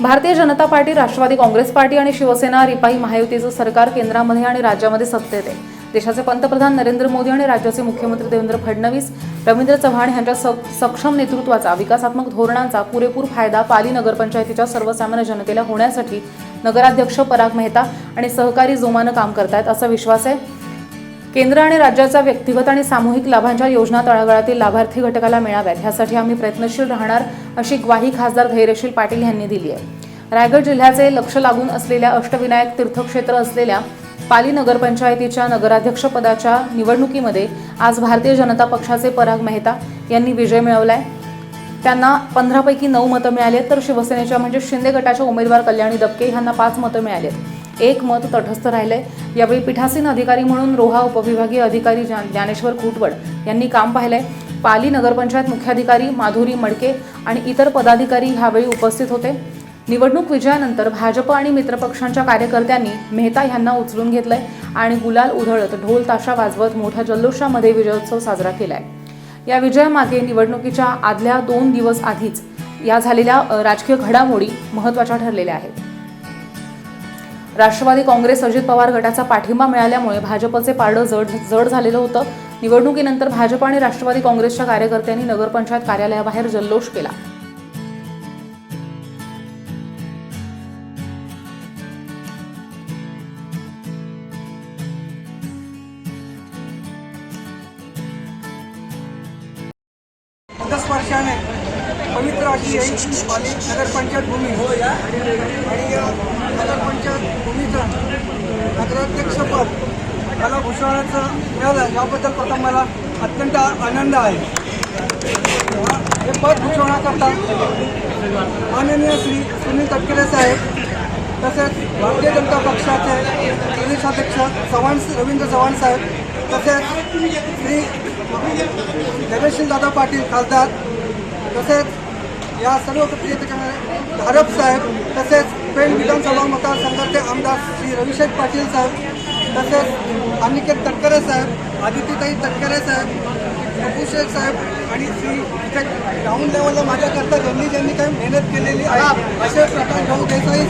Bharatiya Janata party Rashtravadi Congress party आणि शिवसेना रिपाई महायुतीचं सरकार केंद्रामध्ये आणि राज्यामध्ये सत्तेत आहे देशाचे पंतप्रधान नरेंद्र मोदी आणि राज्याचे मुख्यमंत्री देवेंद्र फडणवीस रवींद्र चव्हाण यांच्या स- सक्षम नेतृत्वाचा विकासात्मक धोरणांचा पुरेपूर फायदा पाली नगरपंचायतीच्या सर्वसामान्य जनतेला होण्यासाठी नगराध्यक्ष पराग मेहता आणि सहकारी जोमानं काम करतायत असा विश्वास आहे. केंद्र आणि राज्याचा व्यक्तिगत आणि सामूहिक लाभांच्या योजना तळागाळातील लाभार्थी घटकाला मिळाव्यात. ह्यासाठी आम्ही प्रयत्नशील राहणार अशी ग्वाही खासदार धैर्यशील पाटील यांनी दिली आहे रायगड जिल्ह्याचे लक्ष लागून असलेल्या अष्टविनायक तीर्थक्षेत्र असलेल्या पाली नगरपंचायतीच्या नगराध्यक्षपदाच्या निवडणुकीमध्ये आज भारतीय जनता पक्षाचे पराग मेहता यांनी विजय मिळवलाय. त्यांना पंधरापैकी नऊ मतं मिळाली आहेत तर शिवसेनेच्या म्हणजे शिंदे गटाच्या उमेदवार कल्याणी दबके यांना पाच मतं मिळाली आहेत. एक मत तटस्थ राहिलंय. यावेळी पीठासीन अधिकारी म्हणून रोहा उपविभागीय अधिकारी ज्ञानेश्वर खुटवड यांनी काम पाहिलंय. पाली नगरपंचायत मुख्याधिकारी माधुरी मडके आणि इतर पदाधिकारी ह्यावेळी उपस्थित होते. निवडणूक विजयानंतर भाजप आणि मित्रपक्षांच्या कार्यकर्त्यांनी मेहता यांना उचलून घेतलंय आणि गुलाल उधळत ढोल ताशा वाजवत मोठ्या जल्लोषामध्ये विजयोत्सव साजरा केलाय. या विजयामागे निवडणुकीच्या आदल्या दोन दिवस आधीच या झालेल्या राजकीय घडामोडी महत्त्वाच्या ठरलेल्या आहेत. राष्ट्रवादी काँग्रेस अजित पवार गटाचा पाठिंबा मिळाल्यामुळे भाजपचे पारडं जड जड झालेलं होतं. निवडणुकीनंतर भाजप आणि राष्ट्रवादी काँग्रेसच्या कार्यकर्त्यांनी नगरपंचायत कार्यालयाबाहेर जल्लोष केला. स्पर्शाने पवित्र अशी नगरपंचायत भूमी. आणि नगरपंचायत मला मिळालं याबद्दल प्रथम मला अत्यंत आनंद आहे. हे पद भूषवण्याकरता माननीय श्री सुनील तटकरे साहेब तसेच भारतीय जनता पक्षाचे प्रदेशाध्यक्ष चव्हाण रवींद्र चव्हाण साहेब तसेच श्री देवेशील दादा पाटील खासदार तसेच या सर्व प्रक्रियेचे धारप साहेब तसेच पेण विधानसभा मतदारसंघाचे आमदार श्री रविशेख पाटील साहेब तसेच अनिकेत तटकरे साहेब आदित्यताई तटकरे साहेब अबू शेख साहेब आणि श्री ग्राउंड लेवलला माझ्याकरता ज्यांनी ज्यांनी काही मेहनत केलेली आहे असे प्रकाश भाऊ देसाई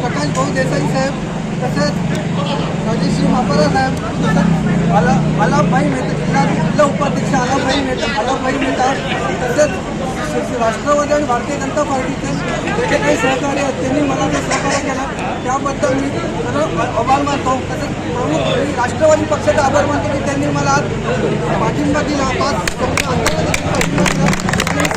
प्रकाश भाऊ देसाई साहेब तसेच श्री मापारा साहेब तसंच मला आलाभाई मेहता जिल्हा जिल्हा उपाध्यक्ष आलाभाई मेहता आलाभाई मेहता तसंच राष्ट्रवादी आणि भारतीय जनता पार्टीचे जे काही सहकार्य त्यांनी मला जे सहकार्य केलं त्याबद्दल मी सर्व आभार मानतो. तसंच प्रमुख राष्ट्रवादी पक्षाचा आभार मानतो की त्यांनी मला आज पाठिंबा दिला. पाच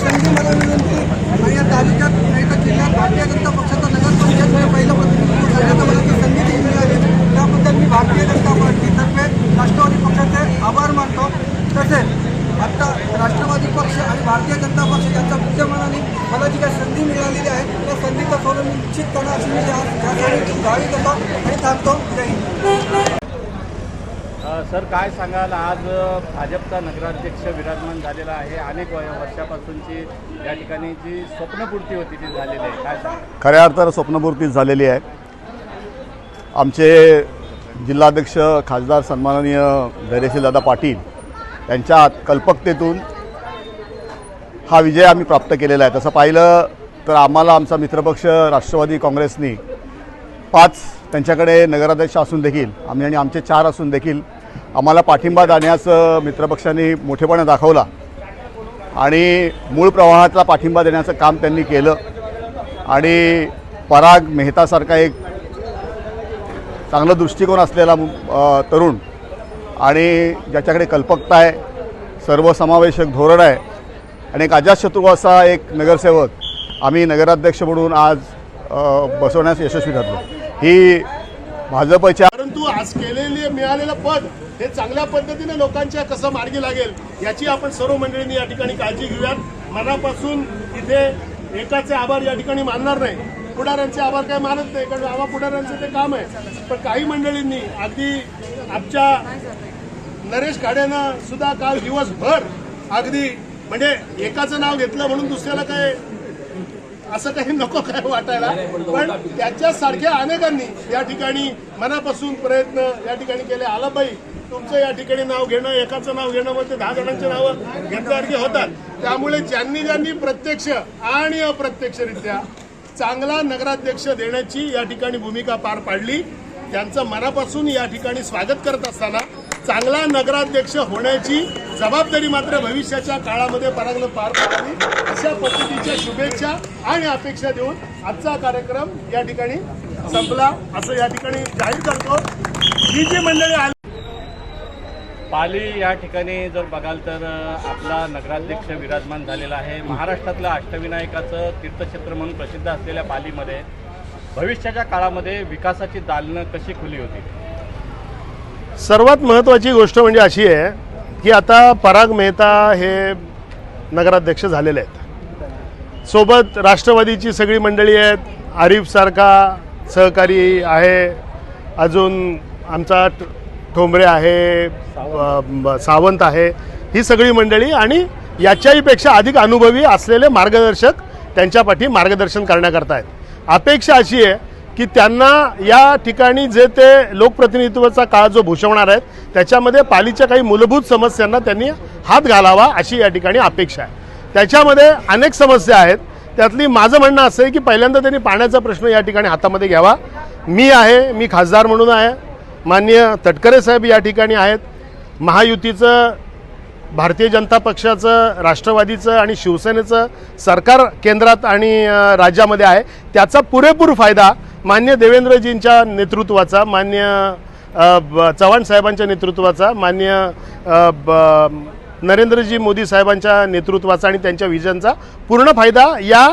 संधी मला विनंती आणि या तालुक्यात नाही तर जिल्ह्यात भारतीय जनता पक्षाचा नगरपंचायत पहिलं करण्याचा संधी मिळाली त्याबद्दल मी भारतीय जनता पार्टीतर्फे राष्ट्रवादी पक्षाचे आभार मानतो तसेच आत्ता राष्ट्रवादी पक्ष आणि भारतीय जनता पक्ष यांच्या विद्यमानाने मला जी काही संधी मिळालेली आहे त्या संधीचा सोडून निश्चित निश्चितपणे अशी मी आज गावी देतो आणि थांबतो. जय हिंद. सर काय सांगाल? आज भाजपचा नगराध्यक्ष विराजमान झालेला आहे. अनेक वर्षापासूनची या ठिकाणी जी स्वप्नपूर्ती होती ती झालेली आहे. काय खऱ्या अर्थानं स्वप्नपूर्ती झालेली आहे. आमचे जिल्हाध्यक्ष खासदार सन्माननीय धैर्यशीलदादा पाटील यांच्या कल्पकतेतून हा विजय आम्ही प्राप्त केलेला आहे. तसं पाहिलं तर आम्हाला आमचा मित्रपक्ष राष्ट्रवादी काँग्रेसनी पाच त्यांच्याकडे नगराध्यक्ष असून देखील आम्ही आणि आमचे चार असून देखील आम्हाला पाठिंबा देण्याचं मित्रपक्षांनी मोठेपणा दाखवला. आणि मूळ प्रवाहातला पाठिंबा देण्याचं काम त्यांनी केलं. आणि पराग मेहतासारखा एक चांगला दृष्टिकोन असलेला तरुण आणि ज्याच्याकडे कल्पकता आहे सर्वसमावेशक धोरण आहे आणि एक अजातशत्रू असा एक नगरसेवक आम्ही नगराध्यक्ष म्हणून आज बसवण्यास यशस्वी ठरलो. ही भाजपच्या परंतु आज केलेले मिळालेलं पद हे चांगल्या पद्धतीने लोकांच्या कसं मार्गी लागेल याची आपण सर्व मंडळींनी या ठिकाणी काळजी घेऊयात. मनापासून इथे एकाचे आभार या ठिकाणी मानणार नाही. पुढाऱ्यांचे आभार काय मानत नाही कारण आम्हा पुढाऱ्यांचं ते काम आहे. पण काही मंडळींनी अगदी आमच्या नरेश खाड्यानं सुद्धा काल दिवसभर अगदी म्हणजे एकाचं नाव घेतलं म्हणून दुसऱ्याला काय असं काही नको काय वाटायला. पण त्याच्यासारख्या अनेकांनी या ठिकाणी मनापासून प्रयत्न या ठिकाणी केले. आलाबाई तुमचं या ठिकाणी नाव घेणं एकाचं नाव घेणं म्हणजे दहा जणांची नावं घेतल्यासारखी होतात. त्यामुळे ज्यांनी ज्यांनी प्रत्यक्ष आणि अप्रत्यक्षरित्या चांगला नगराध्यक्ष देण्याची या ठिकाणी भूमिका पार पाडली त्यांचं मनापासून या ठिकाणी स्वागत करत असताना चांगला नगराध्यक्ष होण्याची जबाबदारी मात्र भविष्याच्या काळामध्ये परांगण पार पाडावी अशा पद्धतीच्या शुभेच्छा आणि अपेक्षा देऊन आजचा कार्यक्रम या ठिकाणी संपला. असं या ठिकाणी जाहीर करतो. ही जी मंडळी पाली या ठिकाणी जर बघाल तर आपला नगराध्यक्ष विराजमान झालेला आहे. महाराष्ट्रातलं अष्टविनायकाचं तीर्थक्षेत्र म्हणून प्रसिद्ध असलेल्या पालीमध्ये भविष्याच्या काळामध्ये विकासाची दालनं कशी खुली होती? सर्वात महत्त्वाची गोष्ट म्हणजे अशी आहे की आता पराग मेहता हे नगराध्यक्ष झालेले आहेत. सोबत राष्ट्रवादीची सगळी मंडळी आहेत. आरिफसारखा सहकारी आहे. अजून आमचा ठोंबरे आहे सावंत आहे ही सगळी मंडळी आणि याच्याहीपेक्षा अधिक अनुभवी असलेले मार्गदर्शक त्यांच्या पाठी मार्गदर्शन करण्याकरता आहेत. अपेक्षा अशी आहे की त्यांना या ठिकाणी जे ते लोकप्रतिनिधित्वाचा काळ जो भूषवणार आहेत त्याच्यामध्ये पालीच्या काही मूलभूत समस्यांना त्यांनी हात घालावा अशी या ठिकाणी अपेक्षा आहे. त्याच्यामध्ये अनेक समस्या आहेत. त्यातली माझं म्हणणं असं आहे की पहिल्यांदा त्यांनी पाण्याचा प्रश्न या ठिकाणी हातामध्ये घ्यावा. मी आहे मी खासदार म्हणून आहे. माननीय तटकरे साहेब या ठिकाणी आहेत. महायुतीचं भारतीय जनता पक्षाचं राष्ट्रवादीचं आणि शिवसेनेचं सरकार केंद्रात आणि राज्यामध्ये आहे. त्याचा पुरेपूर फायदा मान्य देवेंद्रजींच्या नेतृत्वाचा मान्य ब- चव्हाण साहेबांच्या नेतृत्वाचा मान्य ब- नरेंद्रजी मोदी साहेबांच्या नेतृत्वाचा आणि त्यांच्या विजनचा पूर्ण फायदा या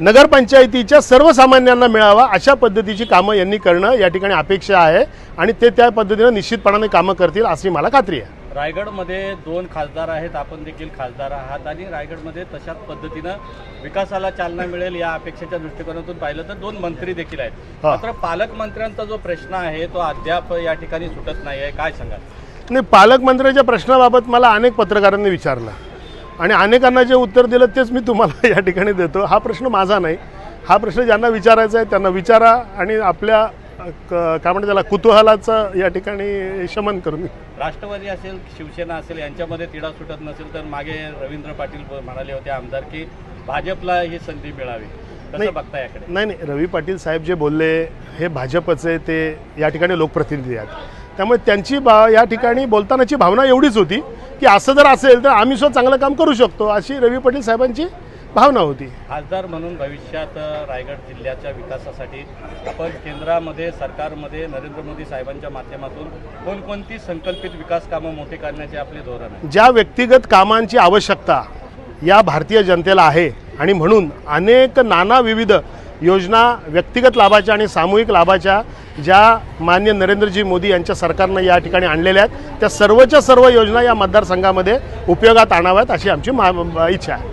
नगरपंचायतीच्या सर्वसामान्यांना मिळावा अशा पद्धतीची कामं यांनी करणं या ठिकाणी अपेक्षा आहे आणि ते त्या पद्धतीनं निश्चितपणाने कामं करतील अशी मला खात्री आहे. रायगडमध्ये दोन खासदार आहेत आपण देखील खासदार आहात आणि रायगडमध्ये तशाच पद्धतीनं विकासाला चालना मिळेल या अपेक्षेच्या दृष्टिकोनातून पाहिलं तर दोन मंत्री देखील आहेत. हा. मात्र पालकमंत्र्यांचा जो प्रश्न आहे तो अद्याप या ठिकाणी सुटत नाही आहे काय सांगाल? नाही पालकमंत्र्याच्या प्रश्नाबाबत मला अनेक पत्रकारांनी विचारलं. आणि अनेकांना जे उत्तर दिलं तेच मी तुम्हाला या ठिकाणी देतो. हा प्रश्न माझा नाही. हा प्रश्न ज्यांना विचारायचा आहे त्यांना विचारा आणि आपल्या काय म्हणतात त्याला कुतूहलाचं या ठिकाणी शमन करून राष्ट्रवादी असेल शिवसेना असेल यांच्यामध्ये तिढा सुटत नसेल तर मागे रवींद्र पाटील म्हणाले होते आमदार की भाजपला ही संधी मिळावी. नाही. कसं बघता याकडे? नाही नाही. रवी पाटील साहेब जे बोलले हे भाजपचे ते या ठिकाणी लोकप्रतिनिधी आहेत. त्यामुळे त्यांची बा या ठिकाणी बोलतानाची भावना एवढीच होती की असं जर असेल तर आम्ही सुद्धा चांगलं काम करू शकतो अशी रवी पाटील साहेबांची भावना होती. खासदार म्हणून भविष्यात रायगड जिल्ह्याच्या विकासासाठी आपण केंद्रामध्ये सरकारमध्ये नरेंद्र मोदी साहेबांच्या माध्यमातून कोणकोणती संकल्पित विकास कामं मोठी करण्याचे आपले धोरण आहे? ज्या व्यक्तिगत कामांची आवश्यकता या भारतीय जनतेला आहे आणि म्हणून अनेक नाना विविध योजना व्यक्तिगत लाभाच्या आणि सामूहिक लाभाच्या ज्या मान्य नरेंद्रजी मोदी यांच्या सरकारनं या ठिकाणी आणलेल्या आहेत त्या सर्वच्या सर्व योजना या मतदारसंघामध्ये उपयोगात आणाव्यात अशी आमची मा इच्छा आहे.